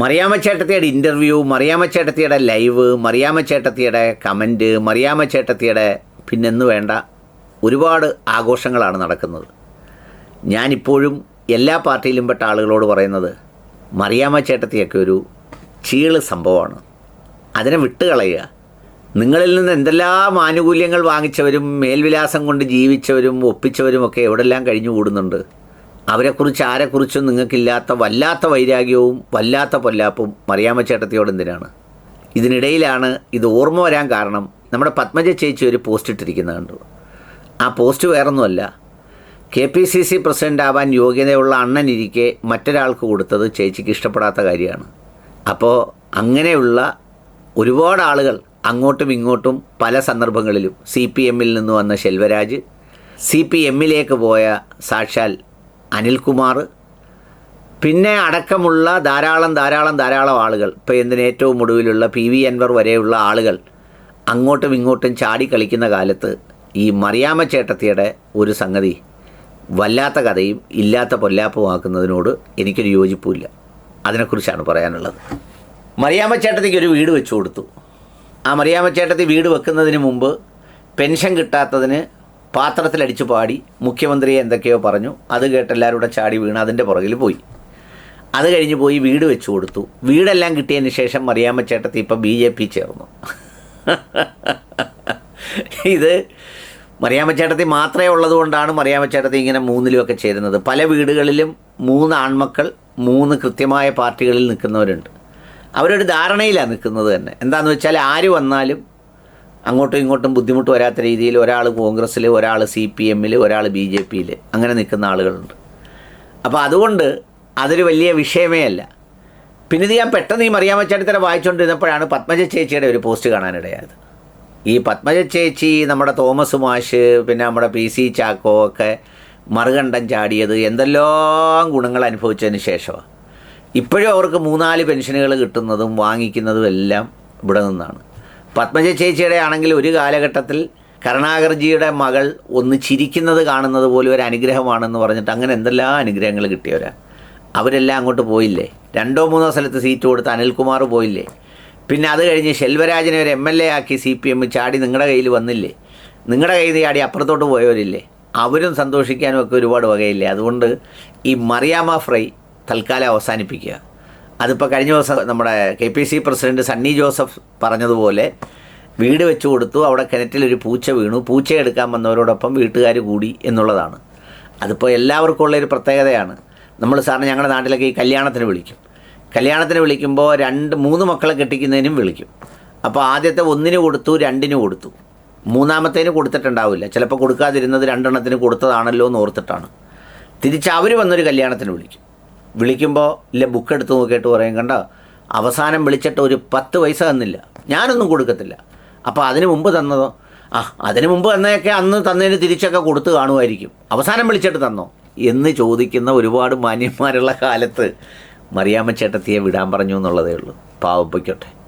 മറിയാമ്മ ചേട്ടത്തിയുടെ ഇന്റർവ്യൂ മറിയാമ്മ ചേട്ടത്തിയുടെ ലൈവ് മറിയാമ്മ ചേട്ടത്തിയുടെ കമന്റ് മറിയാമ്മ ചേട്ടത്തിയുടെ പിന്നെന്ന് വേണ്ട ഒരുപാട് ആഘോഷങ്ങളാണ് നടക്കുന്നത്. ഞാനിപ്പോഴും എല്ലാ പാർട്ടിയിലും പെട്ട ആളുകളോട് പറയുന്നത് മറിയാമ്മ ചേട്ടത്തിയൊക്കെ ഒരു ചീൾ സംഭവമാണ്. അതിനെ വിട്ടുകളയുക. നിങ്ങളിൽ നിന്ന് എന്തെല്ലാം ആനുകൂല്യങ്ങൾ വാങ്ങിച്ചവരും മേൽവിലാസം കൊണ്ട് ജീവിച്ചവരും ഒപ്പിച്ചവരും ഒക്കെ എവിടെല്ലാം കഴിഞ്ഞു കൂടുന്നുണ്ട് അവരെക്കുറിച്ച് ആരെക്കുറിച്ചും നിങ്ങൾക്കില്ലാത്ത വല്ലാത്ത വൈരാഗ്യവും വല്ലാത്ത പൊല്ലാപ്പും മറിയാമ്മ ചേട്ടത്തിയോട് എന്തിനാണ്? ഇതിനിടയിലാണ് ഇത് ഓർമ്മ വരാൻ കാരണം നമ്മുടെ പത്മജ ചേച്ചി ഒരു പോസ്റ്റ് ഇട്ടിരിക്കുന്നത് കണ്ടു. ആ പോസ്റ്റ് വേറൊന്നുമല്ല. K P C C president ആവാൻ യോഗ്യതയുള്ള അണ്ണനിരിക്കെ മറ്റൊരാൾക്ക് കൊടുത്തത് ചേച്ചിക്ക് ഇഷ്ടപ്പെടാത്ത കാര്യമാണ്. അപ്പോൾ അങ്ങനെയുള്ള ഒരുപാട് ആളുകൾ അങ്ങോട്ടും ഇങ്ങോട്ടും പല സന്ദർഭങ്ങളിലും സി പി എമ്മിൽ നിന്ന് വന്ന ശെൽവരാജ് സി പി എമ്മിലേക്ക് പോയ സാക്ഷാൽ അനിൽകുമാർ. പിന്നെ അടക്കമുള്ള ധാരാളം ധാരാളം ധാരാളം ആളുകൾ ഇപ്പോൾ എന്തിന് ഏറ്റവും ഒടുവിലുള്ള പി വി അൻവർ വരെയുള്ള ആളുകൾ അങ്ങോട്ടും ഇങ്ങോട്ടും ചാടി കളിക്കുന്ന കാലത്ത് ഈ മറിയാമ്മ ചേട്ടത്തിയുടെ ഒരു സംഗതി വല്ലാത്ത കഥയും ഇല്ലാത്ത പൊല്ലാപ്പുമാക്കുന്നതിനോട് എനിക്കൊരു യോജിപ്പുമില്ല. അതിനെക്കുറിച്ചാണ് പറയാനുള്ളത്. മറിയാമ്മ ചേട്ടത്തിക്ക് ഒരു വീട് വെച്ചു കൊടുത്തു. ആ മറിയാമ്മ ചേട്ടത്തി വീട് വെക്കുന്നതിന് മുമ്പ് പെൻഷൻ കിട്ടാത്തതിന് പാത്രത്തിലടിച്ചു പാടി മുഖ്യമന്ത്രിയെ എന്തൊക്കെയോ പറഞ്ഞു. അത് കേട്ട് എല്ലാവരും കൂടെ ചാടി വീണ് അതിന്റെ പുറകിൽ പോയി. അത് കഴിഞ്ഞ് പോയി വീട് വെച്ചു കൊടുത്തു. വീടെല്ലാം കിട്ടിയതിന് ശേഷം മറിയാമ്മ ചേട്ടത്തി ഇപ്പം ബി ജെ പി ചേർന്നു. ഇത് മറിയാമ്മ ചേട്ടത്തി മാത്രമേ ഉള്ളത് കൊണ്ടാണ് മറിയാമ്മ ചേട്ടത്തി ഇങ്ങനെ മൂന്നിലുമൊക്കെ ചേരുന്നത്. പല വീടുകളിലും മൂന്ന് ആൺമക്കൾ മൂന്ന് കൃത്യമായ പാർട്ടികളിൽ നിൽക്കുന്നവരുണ്ട്. അവരൊരു ധാരണയിലാണ് നിൽക്കുന്നത് തന്നെ. എന്താണെന്ന് വെച്ചാൽ ആര് വന്നാലും അങ്ങോട്ടും ഇങ്ങോട്ടും ബുദ്ധിമുട്ട് വരാത്ത രീതിയിൽ ഒരാൾ കോൺഗ്രസ്സിൽ ഒരാൾ സി പി എമ്മിൽ ഒരാൾ ബി ജെ പിയിൽ അങ്ങനെ നിൽക്കുന്ന ആളുകളുണ്ട്. അപ്പോൾ അതുകൊണ്ട് അതൊരു വലിയ വിഷയമേ അല്ല. പിന്നെ ഇത് ഞാൻ പെട്ടെന്ന് ഈ മറിയാമ്മ ചേട്ടത്തിനെ വായിച്ചുകൊണ്ടിരുന്നപ്പോഴാണ് പത്മജ ചേച്ചിയുടെ ഒരു പോസ്റ്റ് കാണാനിടയായത്. ഈ പത്മജ ചേച്ചി നമ്മുടെ തോമസ് മാഷ് പിന്നെ നമ്മുടെ പി സി ചാക്കോ ഒക്കെ മറുകണ്ഠം ചാടിയത് എന്തെല്ലാം ഗുണങ്ങൾ അനുഭവിച്ചതിന് ശേഷമാണ്. ഇപ്പോഴും അവർക്ക് മൂന്നാൽ പെൻഷനുകൾ കിട്ടുന്നതും വാങ്ങിക്കുന്നതും എല്ലാം ഇവിടെ നിന്നാണ്. പത്മജ ചേച്ചിയുടെ ആണെങ്കിൽ ഒരു കാലഘട്ടത്തിൽ കരുണാകർജിയുടെ മകൾ ഒന്ന് ചിരിക്കുന്നത് കാണുന്നത് പോലെ ഒരു അനുഗ്രഹമാണെന്ന് പറഞ്ഞിട്ട് അങ്ങനെ എന്തെല്ലാം അനുഗ്രഹങ്ങൾ കിട്ടിയവരാ? അവരെല്ലാം അങ്ങോട്ട് പോയില്ലേ? രണ്ടോ മൂന്നോ സ്ഥലത്ത് സീറ്റ് കൊടുത്ത് അനിൽകുമാർ പോയില്ലേ? പിന്നെ അത് കഴിഞ്ഞ് ശെൽവരാജനെ ഒരു എം എൽ എ ആക്കി സി പി എം ചാടി നിങ്ങളുടെ കയ്യിൽ വന്നില്ലേ? നിങ്ങളുടെ കയ്യിൽ ചാടി അപ്പുറത്തോട്ട് പോയവരില്ലേ? അവരും സന്തോഷിക്കാനും ഒക്കെ ഒരുപാട് വകയില്ലേ? അതുകൊണ്ട് ഈ മറിയാമ ഫ്രൈ തൽക്കാലം അവസാനിപ്പിക്കുക. അതിപ്പോൾ കഴിഞ്ഞ ദിവസം നമ്മുടെ K P C president Sunny Joseph പറഞ്ഞതുപോലെ വീട് വെച്ചു കൊടുത്തു അവിടെ കിണറ്റിലൊരു പൂച്ച വീണു. പൂച്ച എടുക്കാൻ വന്നവരോടൊപ്പം വീട്ടുകാർ കൂടി എന്നുള്ളതാണ്. അതിപ്പോൾ എല്ലാവർക്കും ഉള്ളൊരു പ്രത്യേകതയാണ്. നമ്മൾ സാറിന് ഞങ്ങളുടെ നാട്ടിലൊക്കെ ഈ കല്യാണത്തിന് വിളിക്കും. കല്യാണത്തിന് വിളിക്കുമ്പോൾ രണ്ട് മൂന്ന് മക്കളെ കെട്ടിക്കുന്നതിനും വിളിക്കും. അപ്പോൾ ആദ്യത്തെ ഒന്നിന് കൊടുത്തു രണ്ടിന് കൊടുത്തു. മൂന്നാമത്തേന് കൊടുത്തിട്ടുണ്ടാവില്ല. ചിലപ്പോൾ കൊടുക്കാതിരുന്നത് രണ്ടെണ്ണത്തിന് കൊടുത്തതാണല്ലോ എന്ന് ഓർത്തിട്ടാണ്. തിരിച്ച് അവർ വന്നൊരു കല്യാണത്തിന് വിളിക്കും. വിളിക്കുമ്പോൾ ഇല്ല ബുക്ക് എടുത്ത് നോക്കിയിട്ട് പറയും കണ്ട അവസാനം വിളിച്ചിട്ട് ഒരു പത്ത് പൈസ തന്നില്ല. ഞാനൊന്നും കൊടുക്കത്തില്ല. അപ്പോൾ അതിന് മുമ്പ് തന്നതോ? ആ അതിന് മുമ്പ് തന്നെയൊക്കെ അന്ന് തന്നതിന് തിരിച്ചൊക്കെ കൊടുത്ത് കാണുമായിരിക്കും. അവസാനം വിളിച്ചിട്ട് തന്നോ? എന്ന് ചോദിക്കുന്ന ഒരുപാട് മാന്യന്മാരുള്ള കാലത്ത് മറിയാമ്മ ചേട്ടത്തിയെ വിടാൻ പറഞ്ഞു എന്നുള്ളതേ ഉള്ളൂ. പാവപ്പൊയ്ക്കോട്ടെ